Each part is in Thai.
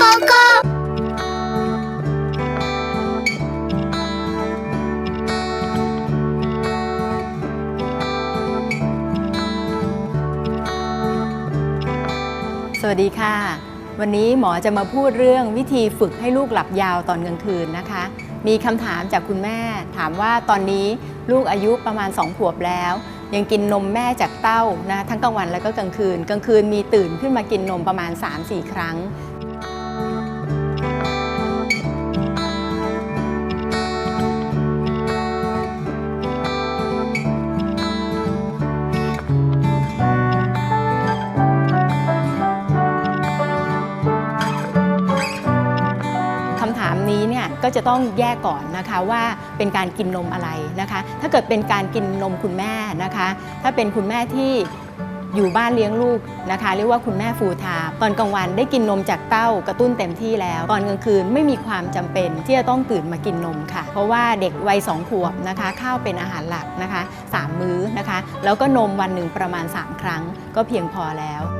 โกสวัสดีค่ะ วันนี้หมอจะมาพูดเรื่องวิธีฝึกให้ลูกหลับยาวตอนกลางคืนนะคะ มีคำถามจากคุณแม่ ถามว่าตอนนี้ลูกอายุประมาณ 2 ขวบแล้ว ยังกินนมแม่จากเต้านะทั้งกลางวันแล้วก็กลางคืน กลางคืนมีตื่นขึ้นมากินนมประมาณ 3-4 ครั้ง จะต้องแยกก่อนนะคะว่าเป็นการกินนมอะไรนะคะ ถ้าเกิดเป็นการกินนมคุณแม่นะคะ ถ้าเป็นคุณแม่ที่อยู่บ้านเลี้ยงลูกนะคะเรียกว่าคุณแม่ฟูลไทม์ตอนกลางวันได้กินนมจากเต้ากระตุ้นเต็มที่แล้ว ตอนกลางคืนไม่มีความจำเป็นที่จะต้องตื่นมากินนมค่ะ เพราะว่าเด็กวัย2ขวบนะคะ ข้าวเป็นอาหารหลักนะคะสามมื้อนะคะ แล้วก็นมวันหนึ่งประมาณ 3 ครั้งก็เพียงพอแล้ว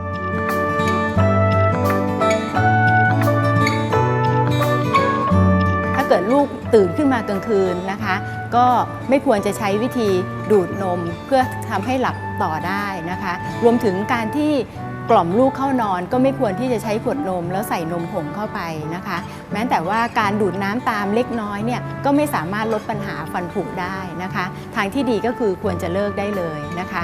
เกิดลูกตื่นขึ้นมากลางคืนนะคะ ก็ไม่ควรจะใช้วิธีดูดนมเพื่อทำให้หลับต่อได้นะคะ รวมถึงการที่กล่อมลูกเข้านอนก็ไม่ควรที่จะใช้ขวดนม แล้วใส่นมผงเข้าไปนะคะ แม้แต่ว่าการดูดน้ำตามเล็กน้อยเนี่ยก็ไม่สามารถลดปัญหาฟันผุได้นะคะ ทางที่ดีก็คือควรจะเลิกได้เลยนะคะ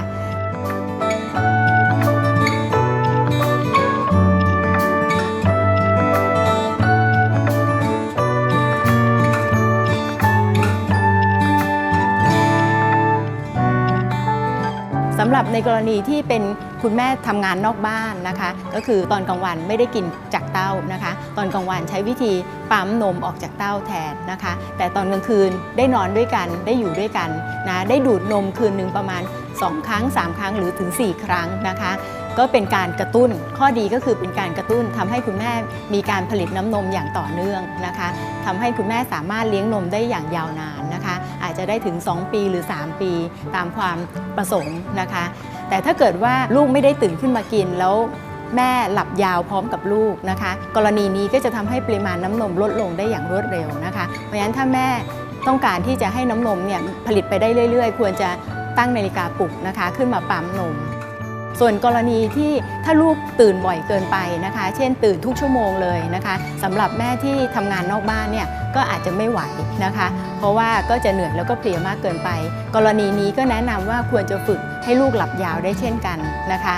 สำหรับในกรณีที่เป็นคุณแม่ทำงานนอกบ้านนะคะ ก็คือตอนกลางวันไม่ได้กินจากเต้านะคะ ตอนกลางวันใช้วิธีปั๊มนมออกจากเต้าแทนนะคะ แต่ตอนกลางคืนได้นอนด้วยกันได้อยู่ด้วยกันนะได้ดูดนมคืนหนึ่งประมาณ 2 ครั้ง 3 ครั้งหรือถึง 4 ครั้งนะคะก็เป็นการกระตุ้น ข้อดีก็คือเป็นการกระตุ้นทำให้คุณแม่มีการผลิตน้ำนมอย่างต่อเนื่องนะคะทำให้คุณแม่สามารถเลี้ยงนมได้อย่างยาวนาน จจะได้ถึง 2 ปีหรือ 3 ปีตามความประสงค์นะคะ แต่ถ้าเกิดว่าลูกไม่ได้ตื่นขึ้นมากินแล้วแม่หลับยาวพร้อมกับลูกนะคะ กรณีนี้ก็จะทำให้ปริมาณน้ำนมลดลงได้อย่างรวดเร็วนะคะ เพราะฉะนั้นถ้าแม่ต้องการที่จะให้น้ำนมเนี่ยผลิตไปได้เรื่อย ๆ ควรจะตั้งนาฬิกาปลุกนะคะ ขึ้นมาปั๊มนม ส่วนกรณีที่ถ้าลูกตื่นบ่อยเกินไปนะคะ เช่นตื่นทุกชั่วโมงเลยนะคะสำหรับแม่ที่ทำงานนอกบ้านเนี่ยก็อาจจะไม่ไหวนะคะ เพราะว่าก็จะเหนื่อยแล้วก็เพลียมากเกินไป กรณีนี้ก็แนะนำว่าควรจะฝึกให้ลูกหลับยาวได้เช่นกันนะคะ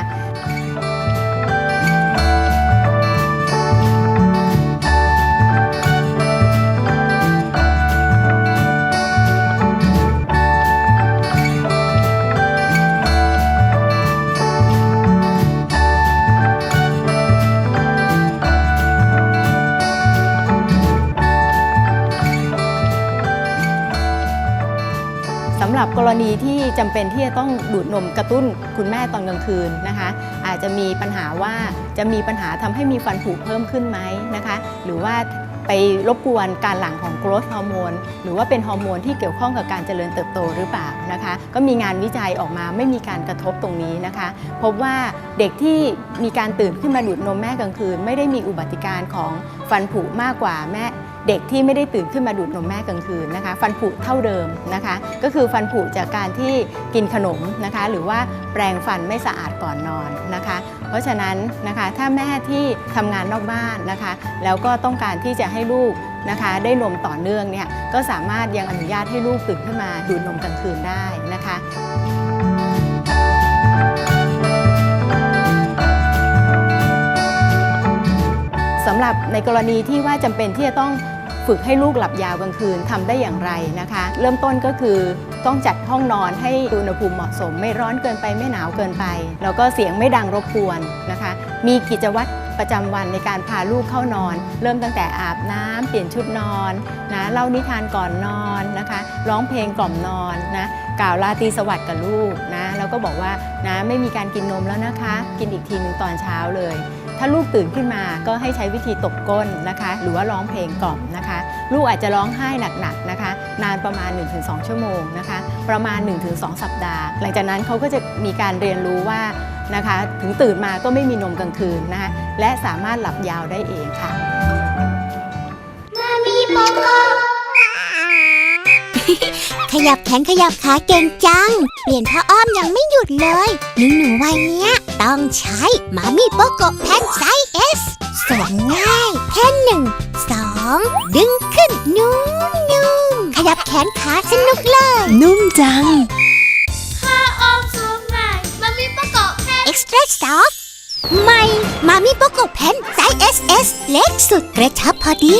หรับกรณีที่จำเป็นที่จะต้องดูดนมกระตุ้นคุณแม่ตอนกลางคืนนะคะ อาจจะมีปัญหาว่าจะมีปัญหาทำให้มีฟันผุเพิ่มขึ้นไหมนะคะ หรือว่าไปรบกวนการหลั่งของ growth hormone หรือว่าเป็นฮอร์โมนที่เกี่ยวข้องกับการเจริญเติบโตหรือเปล่านะคะ ก็มีงานวิจัยออกมาไม่มีการกระทบตรงนี้นะคะ พบว่าเด็กที่มีการตื่นขึ้นมาดูดนมแม่กลางคืน ไม่ได้มีอุบัติการของฟันผุมากกว่าแม่ เด็กที่ไม่ได้ตื่นขึ้นมาดูดนมแม่กลางคืนนะคะ ฟันผุเท่าเดิมนะคะ ก็คือฟันผุจากการที่กินขนมนะคะ หรือว่าแปรงฟันไม่สะอาดก่อนนอนนะคะ เพราะฉะนั้นนะคะถ้าแม่ที่ทำงานนอกบ้านนะคะ แล้วก็ต้องการที่จะให้ลูกนะคะได้นมต่อเนื่องเนี่ยก็สามารถยังอนุญาตให้ลูกตื่นขึ้นมาดูดนมกลางคืนได้นะคะสำหรับในกรณีที่ว่าจำเป็นที่จะต้อง ฝึกให้ลูกหลับยาวกลางคืนทำได้อย่างไรนะคะ เริ่มต้นก็คือต้องจัดห้องนอนให้อุณหภูมิเหมาะสม ไม่ร้อนเกินไปไม่หนาวเกินไป แล้วก็เสียงไม่ดังรบกวนนะคะ มีกิจวัตรประจำวันในการพาลูกเข้านอน เริ่มตั้งแต่อาบน้ำเปลี่ยนชุดนอนนะเล่านิทานก่อนนอนนะคะร้องเพลงกล่อมนอนนะกล่าวลาตีสวัสดิ์กับลูกนะแล้วก็บอกว่านะไม่มีการกินนมแล้วนะคะ กินอีกทีหนึ่งตอนเช้าเลย ถ้าลูกตื่นขึ้นมาก็ให้ใช้วิธีตบก้นนะคะ หรือว่าร้องเพลงกล่อมนะ ลูกอาจจะร้องไห้หนักๆนะคะ นานประมาณ 1-2 ชั่วโมงนะคะ ประมาณ 1-2 สัปดาห์ หลังจากนั้นเขาก็จะมีการเรียนรู้ว่านะคะ ถึงตื่นมาก็ไม่มีนมกลางคืนนะคะและสามารถหลับยาวได้เองค่ะขยับแขนขยับขาเก่งจัง เปลี่ยนผ้าอ้อมยังไม่หยุดเลยหนูหนูวัยเนี้ย ต้องใช้มามีโปโกแพนไซส์ S สวมง่ายแค่หนึ่งสอง ดึงขึ้นนุ่มนุ่มๆขยับแขนขาสนุกเลย นุ่มจังออมสวมง่ายมันมีประกอบแค่ Extra Soft ใหม่มามีโปโกแพนไซส์ SS เล็กสุดกระชับพอดี